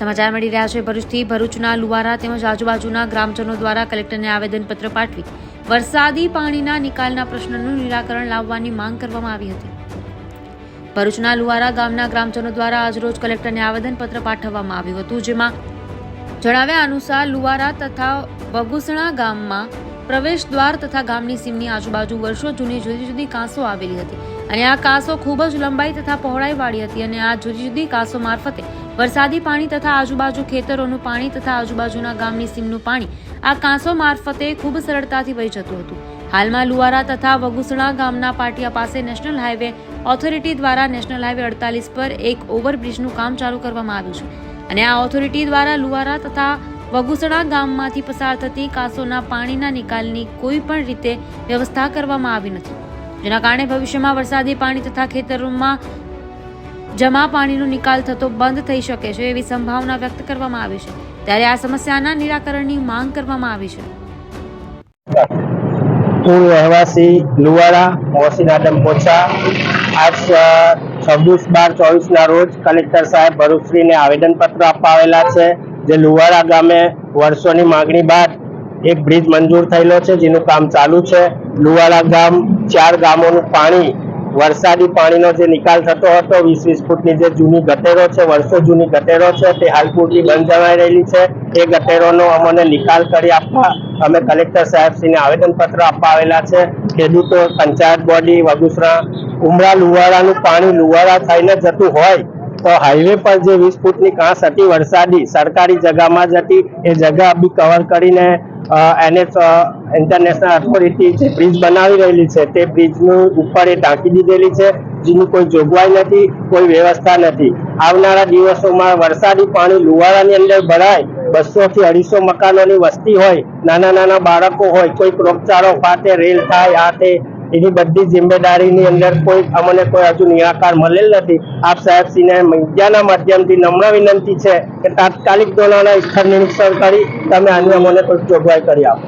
સમાચાર મળી રહ્યા છે. ભરૂચથી ભરૂચના લુવારા તેમજ આજુબાજુના ગ્રામજનો દ્વારા કલેક્ટરને આવેદનપત્ર પાઠવી વરસાદી પાણીના નિકાલના પ્રશ્નનું નિરાકરણ લાવવાની માંગ કરવામાં આવી હતી. ભરૂચના લુવારા ગામના ગ્રામજનો દ્વારા આજરોજ કલેક્ટરને આવેદનપત્ર પાઠવવામાં આવ્યું હતું, જેમાં જણાવ્યા અનુસાર લુવારા તથા વગુસણા ગામમાં પ્રવેશ દ્વાર તથા ગામની સીમની આજુબાજુ વર્ષો જૂની જુદી જુદી કાંસો આવેલી હતી. અને આ કાંસો ખૂબ જ લંબાઈ તથા પહોળાઈવાળી હતી અને આ જુદી જુદી કાંસો મારફતે વરસાદી પાણી તથા આજુબાજુ ખેતરોનું પાણી તથા આજુબાજુના ગામની સીમનું પાણી આ કાંસો મારફતે ખૂબ સરળતાથી વહી જતું હતું. હાલમાં લુવારા તથા વગુસણા ગામના પાટિયા પાસે નેશનલ હાઈવે ઓથોરિટી દ્વારા નેશનલ હાઈવે અડતાલીસ પર એક ઓવરબ્રિજનું કામ ચાલુ કરવામાં આવ્યું છે અને આ ઓથોરિટી દ્વારા લુવારા તથા વગુસણા ગામમાંથી પસાર થતી કાંસોના પાણીના નિકાલની કોઈ પણ રીતે વ્યવસ્થા કરવામાં આવી નથી. જેના કારણે ભવિષ્યમાં વરસાદી પાણી તથા ખેતરોમાં જમા પાણીનો નિકાલ થતો બંધ થઈ શકે છે એવી સંભાવના વ્યક્ત કરવામાં આવી છે. ત્યારે આ સમસ્યાના નિરાકરણની માંગ કરવામાં આવી છે. હું રહેવાસી લુવાડા મોહસિન આદમ પોછા, આજ છવ્વીસ બાર ચોવીસના રોજ કલેક્ટર સાહેબ ભરૂચશ્રીને આવેદનપત્ર આપવા છે જે લુવાડા ગામે વર્ષોની માંગણી બાદ એક બ્રિજ મંજૂર થયેલો છે, જેનું કામ ચાલુ છે. લુવાડા ગામ ચાર ગામોનું પાણી વરસાદી પાણીનો જે નિકાલ થતો હતો, વીસ વીસ ફૂટની જે જૂની ગટેરો છે, વર્ષો જૂની ગટેરો છે, તે હાલ પૂરતી બંધ જવાઈ રહેલી છે. એ ગટેરોનો અમને નિકાલ કરી આપવા અમે કલેક્ટર સાહેબશ્રીને આવેદનપત્ર આપવા આવેલા છે. ખેડૂતો, પંચાયત બોડી, વગુસરા, ઉમરા લુવાડાનું પાણી લુવાડા થઈને જતું હોય તો હાઈવે પર જે વીસ ફૂટની કાંસ હતી, વરસાદી, સરકારી જગામાં જ હતી. એ જગા બી કવર કરીને એનએચ ઇન્ટરનેશનલ ઓથોરિટી જે બ્રિજ બનાવી રહેલી છે, તે બ્રિજનું ઉપર એ ટાંકી દીધેલી છે, જેની કોઈ જોગવાઈ નથી, કોઈ વ્યવસ્થા નથી. આવનારા દિવસોમાં વરસાદી પાણી લુવાડાની અંદર ભરાય, બસો થી અઢીસો મકાનોની વસ્તી હોય, નાના નાના બાળકો હોય કોઈ રોગચાળો ફાટે, રેલ થાય, આ તે એની બધી જિમ્મેદારીની અંદર કોઈ અમને કોઈ હજુ નિરાકાર મળેલ નથી. આપ સાહેબશ્રીને મીડિયાના માધ્યમથી નમ્ર વિનંતી છે કે તાત્કાલિક ધોરણે સ્થળ નિરીક્ષણ કરી તમે આની અમને કોઈ જોગવાઈ કરી આપો.